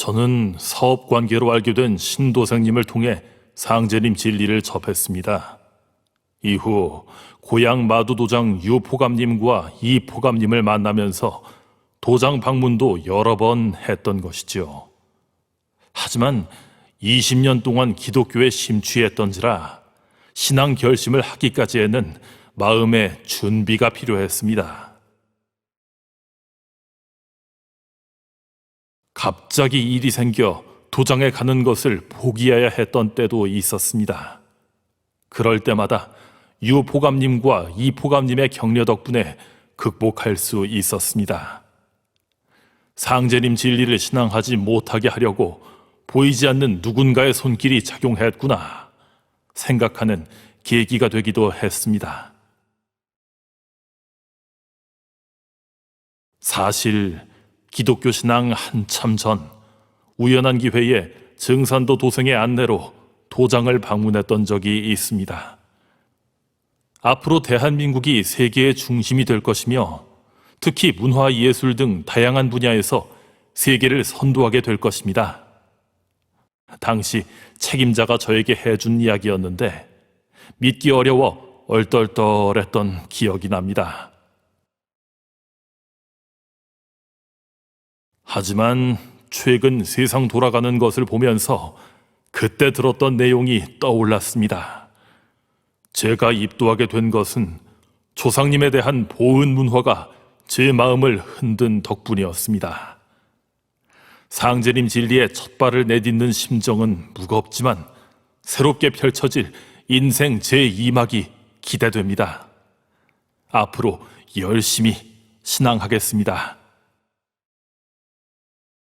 저는 사업 관계로 알게 된 신도생님을 통해 상제님 진리를 접했습니다. 이후 고향 마두도장 유포감님과 이포감님을 만나면서 도장 방문도 여러 번 했던 것이죠. 하지만 20년 동안 기독교에 심취했던지라 신앙 결심을 하기까지에는 마음의 준비가 필요했습니다. 갑자기 일이 생겨 도장에 가는 것을 포기해야 했던 때도 있었습니다. 그럴 때마다 유 포감님과 이 포감님의 격려 덕분에 극복할 수 있었습니다. 상제님 진리를 신앙하지 못하게 하려고 보이지 않는 누군가의 손길이 작용했구나 생각하는 계기가 되기도 했습니다. 사실 기독교 신앙 한참 전 우연한 기회에 증산도 도생의 안내로 도장을 방문했던 적이 있습니다. 앞으로 대한민국이 세계의 중심이 될 것이며 특히 문화 예술 등 다양한 분야에서 세계를 선도하게 될 것입니다. 당시 책임자가 저에게 해준 이야기였는데 믿기 어려워 얼떨떨했던 기억이 납니다. 하지만 최근 세상 돌아가는 것을 보면서 그때 들었던 내용이 떠올랐습니다. 제가 입도하게 된 것은 조상님에 대한 보은 문화가 제 마음을 흔든 덕분이었습니다. 상제님 진리에 첫 발을 내딛는 심정은 무겁지만 새롭게 펼쳐질 인생 제2막이 기대됩니다. 앞으로 열심히 신앙하겠습니다.